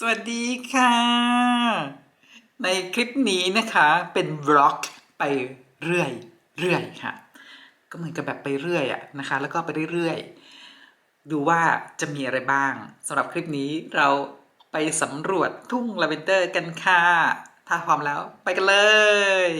สวัสดีค่ะ ในคลิปนี้นะคะเป็นบล็อกไปเรื่อยเรื่อยค่ะ ก็เหมือนกับแบบไปเรื่อยอะนะคะ แล้วก็ไปเรื่อยๆดูว่าจะมีอะไรบ้างสำหรับคลิปนี้เราไปสำรวจทุ่งลาเวนเดอร์กันค่ะ ถ้าพร้อมแล้วไปกันเลย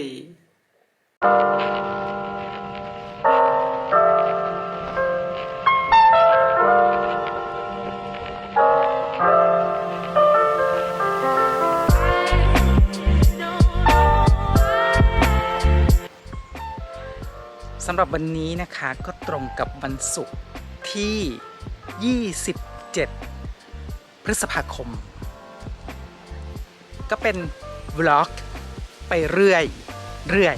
สำหรับวันนี้นะคะก็ตรงกับวันศุกร์ที่ 27 พฤษภาคม ก็เป็นวล็อกไปเรื่อยเรื่อย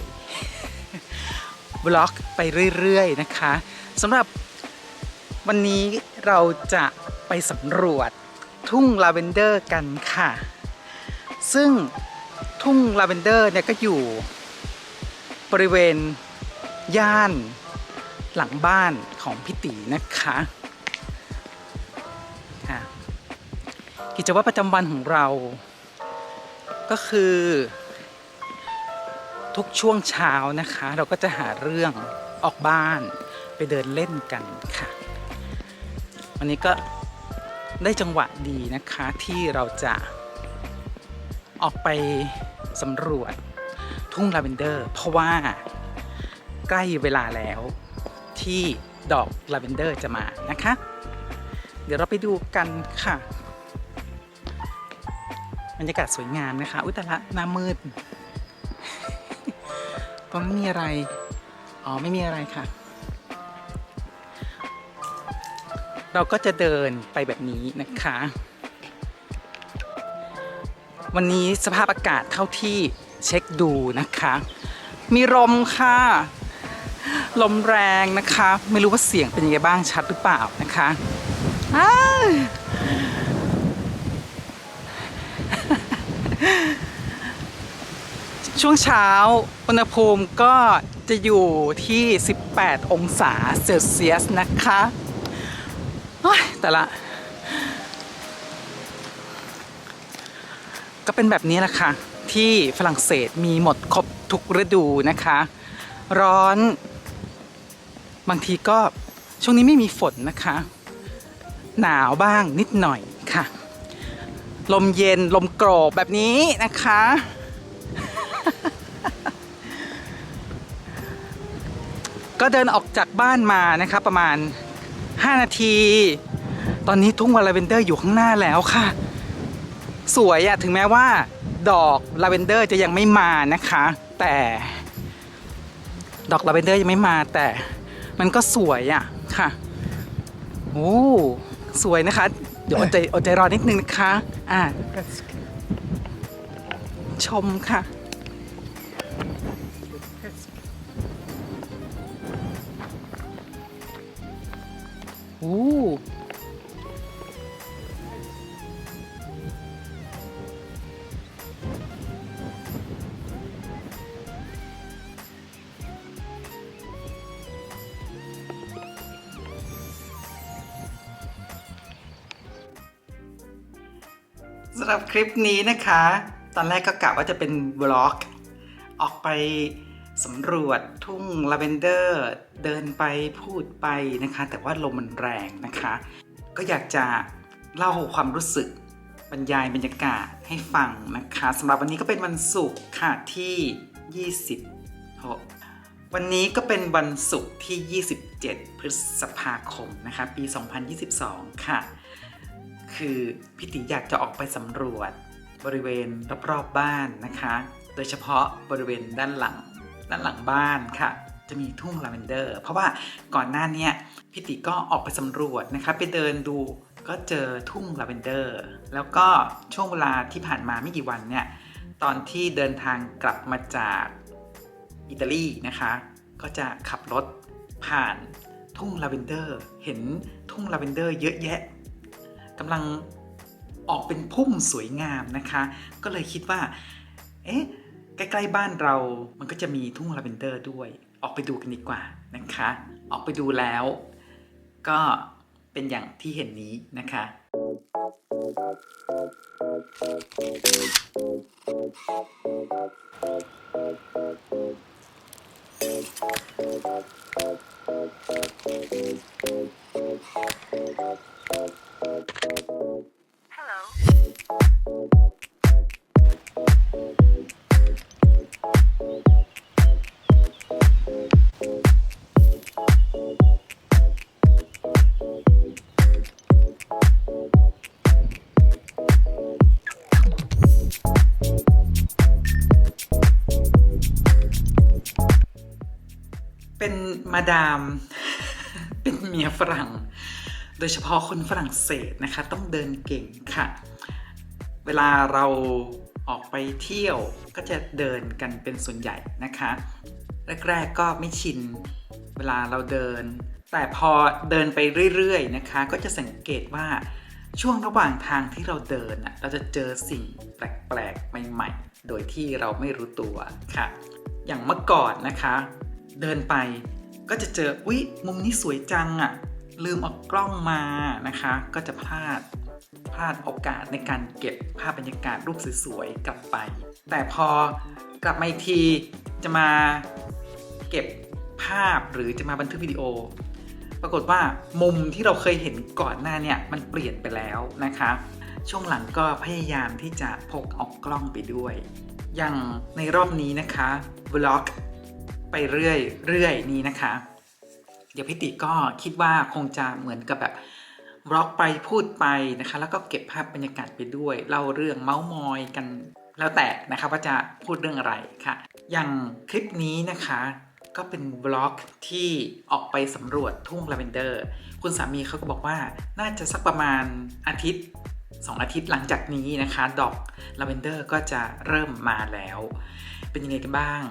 วล็อกไปเรื่อยๆนะคะสำหรับวันนี้เราจะไปสำรวจทุ่งลาเวนเดอร์กันค่ะ ซึ่งทุ่งลาเวนเดอร์เนี่ยก็อยู่บริเวณ ย่านหลังบ้านของพี่ตีนะคะอะกิจวัตรประจำวันของเรา ก็คือ ทุกช่วงเช้านะคะ เราก็จะหาเรื่องออกบ้านไปเดินเล่นกันค่ะ วันนี้ก็ได้จังหวะดีนะคะที่เราจะออกไปสำรวจทุ่งลาเวนเดอร์ เพราะว่า ใกล้เวลาแล้วที่ดอกลาเวนเดอร์จะมานะคะ เดี๋ยวเราไปดูกันค่ะ บรรยากาศสวยงามนะคะ อุตละหน้ามืดก็ไม่มีอะไร อ๋อ ไม่มีอะไรค่ะ เราก็จะเดินไปแบบนี้นะคะ วันนี้สภาพอากาศเท่าที่เช็คดูนะคะ มีลมค่ะ ลมแรงนะคะ ไม่รู้ว่าเสียงเป็นยังไงบ้างชัดหรือเปล่านะคะช่วงเช้าอุณหภูมิก็จะอยู่ที่ 18 องศาเซลเซียสนะคะแต่ละ ก็เป็นแบบนี้แหละค่ะ ที่ฝรั่งเศสมีหมดครบทุกฤดูนะคะ ร้อน บางทีก็ช่วงนี้ไม่มีฝนนะคะ หนาวบ้างนิดหน่อยค่ะ ลมเย็นลมโกรกแบบนี้นะคะ ก็เดินออกจากบ้านมานะคะประมาณ 5 นาที ตอนนี้ทุ่งลาเวนเดอร์อยู่ข้างหน้าแล้วค่ะ สวยอะถึงแม้ว่า ดอกลาเวนเดอร์จะยังไม่มานะคะ แต่ดอกลาเวนเดอร์ยังไม่มาแต่ มันก็สวยอะค่ะโอ้สวยนะคะ เดี๋ยวอดใจอดใจรอนิดนึงนะคะ อ่า ชมค่ะโอ้ สำหรับคลิปนี้นะคะ ตอนแรกก็กะว่าจะเป็นบล็อก ออกไปสำรวจทุ่งลาเวนเดอร์ เดินไปพูดไปนะคะ แต่ว่าลมมันแรงนะคะ ก็อยากจะเล่าความรู้สึกบรรยายบรรยากาศให้ฟังนะคะสำหรับวันนี้ก็เป็นวันศุกร์ค่ะที่20วันนี้ก็เป็นวันศุกร์ที่ 27 พฤษภาคมนะคะ ปี 2022 ค่ะ คือพี่ติอยากจะออกไปสำรวจ บริเวณรอบๆบ้านนะคะ โดยเฉพาะบริเวณด้านหลังด้านหลังบ้านค่ะ จะมีทุ่งลาเวนเดอร์ เพราะว่าก่อนหน้านี้พี่ติก็ออกไปสำรวจนะคะไปเดินดูก็เจอทุ่งลาเวนเดอร์ แล้วก็ช่วงเวลาที่ผ่านมาไม่กี่วันเนี่ยตอนที่เดินทางกลับมาจากอิตาลีนะคะ ก็จะขับรถผ่านทุ่งลาเวนเดอร์ เห็นทุ่งลาเวนเดอร์เยอะแยะ กำลังออกเป็นพุ่มสวยงามนะคะ ก็เลยคิดว่า เอ๊ะ ใกล้ๆบ้านเรา มันก็จะมีทุ่งลาเวนเดอร์ด้วย ออกไปดูกันดีกว่านะคะ ออกไปดูแล้ว ก็เป็นอย่างที่เห็นนี้นะคะเเป็นมาดาม เป็นเมียฝรั่ง โดยเฉพาะคนฝรั่งเศสนะคะ ต้องเดินเก่งค่ะ เวลาเราออกไปเที่ยวก็จะเดินกันเป็นส่วนใหญ่นะคะ แรก ๆก็ไม่ชินเวลาเราเดิน แต่พอเดินไปเรื่อยๆนะคะ ก็จะสังเกตว่าช่วงระหว่างทางที่เราเดินน่ะเราจะเจอสิ่งแปลกๆใหม่ๆ โดยที่เราไม่รู้ตัวค่ะ อย่างเมื่อก่อนนะคะ เดินไปก็จะเจออุ๊ยมุมนี้สวยจังอะ่ะ ลืมเอากล้องมานะคะ ก็จะพลาดพลาดโอกาสในการเก็บภาพบรรยากาศรูปสวยๆกลับไป แต่พอกลับมาอีกทีจะมาเก็บภาพหรือจะมาบันทึกวิดีโอ ปรากฏว่ามุมที่เราเคยเห็นก่อนหน้าเนี่ยมันเปลี่ยนไปแล้วนะคะ ช่วงหลังก็พยายามที่จะพกเอากล้องไปด้วย อย่างในรอบนี้นะคะบล็อกไปเรื่อยเรื่อยนี้นะคะ เดี๋ยวพี่ติก็คิดว่าคงจะเหมือนกับแบบบล็อกไปพูดไปนะคะ แล้วก็เก็บภาพบรรยากาศไปด้วยเล่าเรื่องเมาส์มอยกันแล้วแต่นะคะว่าจะพูดเรื่องอะไรค่ะ อย่างคลิปนี้นะคะก็เป็นบล็อกที่ออกไปสำรวจทุ่งลาเวนเดอร์ คุณสามีเขาก็บอกว่าน่าจะสักประมาณอาทิตย์2อาทิตย์หลังจากนี้นะคะ ดอกลาเวนเดอร์ก็จะเริ่มมาแล้ว เป็นยังไงกันบ้าง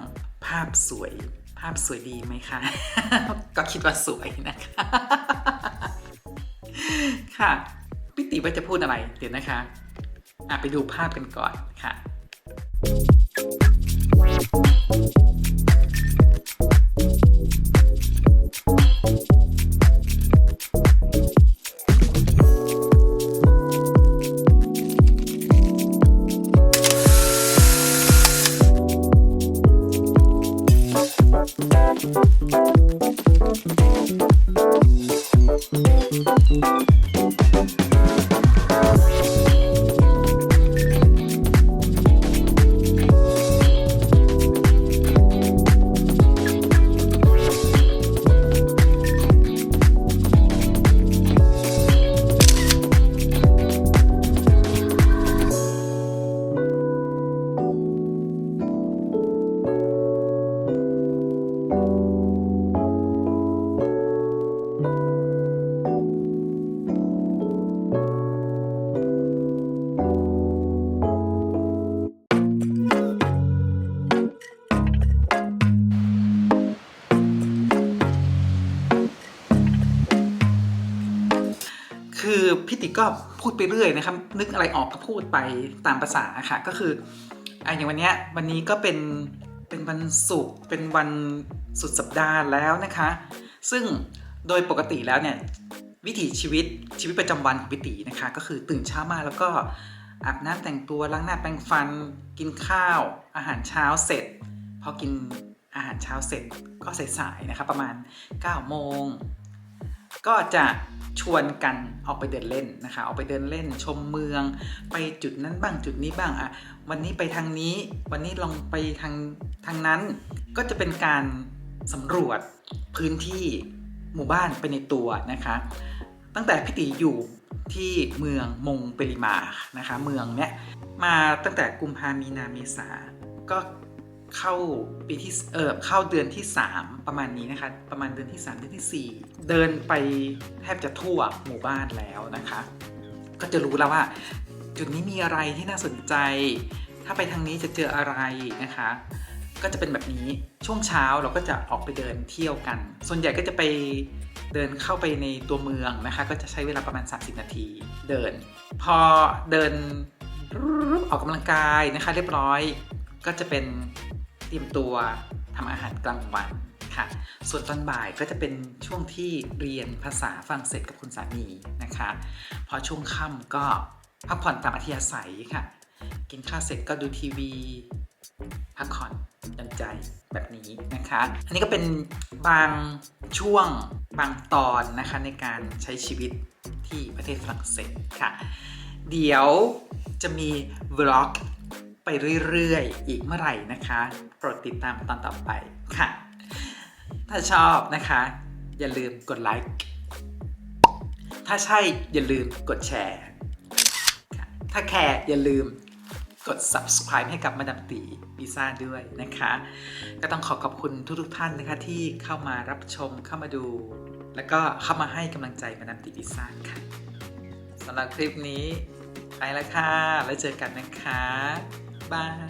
ภาพสวย ภาพสวยดีไหมคะ ก็คิดว่าสวยนะคะ ค่ะพี่ติว่าจะพูดอะไร เดี๋ยวนะคะอะไปดูภาพกันก่อนค่ะ คือพี่ติก็พูดไปเรื่อยนะครับ นึกอะไรออกก็พูดไปตามภาษาค่ะ ก็คืออะอย่างวันนี้วันนี้ก็เป็นเป็นวันศุกร์เป็นวันสุดสัปดาห์แล้วนะคะ ซึ่งโดยปกติแล้วเนี่ยวิถีชีวิตชีวิตประจำวันของพี่ตินะคะ ก็คือตื่นเช้ามาแล้วก็อาบน้ำแต่งตัวล้างหน้าแปรงฟัน กินข้าว อาหารเช้าเสร็จ พอกินอาหารเช้าเสร็จก็สายๆนะคะ ประมาณ9โมง ก็จะชวนกันออกไปเดินเล่นนะคะออกไปเดินเล่นชมเมือง ไปจุดนั้นบ้างจุดนี้บ้างอะวันนี้ไปทางนี้ วันนี้ลองไปทางทางนั้น ก็จะเป็นการสำรวจพื้นที่หมู่บ้านไปในตัวนะคะ ตั้งแต่พิติอยู่ที่เมืองมงเปริมานะคะ เมืองเนี้ยมาตั้งแต่กุมภามีนาเมษาก็ เข้าปีที่เออเข้าเดือนที่ 3 ประมาณนี้นะคะ ประมาณเดือนที่ 3 เดือนทีสี่ 4 เดินไปแทบจะทั่วหมู่บ้านแล้วนะคะ ก็จะรู้แล้วว่า จุดนี้มีอะไรที่น่าสนใจ ถ้าไปทางนี้จะเจออะไรนะคะ ก็จะเป็นแบบนี้ช่วงเช้าเราก็จะออกไปเดินเที่ยวกัน ส่วนใหญ่ก็จะไปเดินเข้าไปในตัวเมืองนะคะ ก็จะใช้เวลาประมาณ 30 นาทีเดิน พอเดินออกกำลังกายนะคะ เรียบร้อยก็จะเป็น เตรียมตัวทำอาหารกลางวันค่ะ ส่วนตอนบ่ายก็จะเป็นช่วงที่เรียนภาษาฝรั่งเศสกับคุณสามีนะคะ พอช่วงค่ำก็พักผ่อนตามอัธยาศัยค่ะ กินข้าวเสร็จก็ดูทีวีพักผ่อนหย่อนใจแบบนี้นะคะ อันนี้ก็เป็นบางช่วงบางตอนนะคะในการใช้ชีวิตที่ประเทศฝรั่งเศสค่ะ เดี๋ยวจะมีวล็อก ไปเรื่อยๆ อีกเมื่อไหร่นะคะ โปรดติดตามตอนต่อไปค่ะ ถ้าชอบนะคะ อย่าลืมกดไลค์ ถ้าใช่อย่าลืมกดแชร์ ถ้าแคร์อย่าลืมกด subscribe ให้กับมาดามตีพิซ่าด้วยนะคะ ก็ต้องขอขอบคุณทุกๆท่านนะคะที่เข้ามารับชมเข้ามาดู แล้วก็เข้ามาให้กำลังใจมาดามตีพิซ่าค่ะสำหรับคลิปนี้ไปแล้วค่ะ แล้วเจอกันนะคะ บาย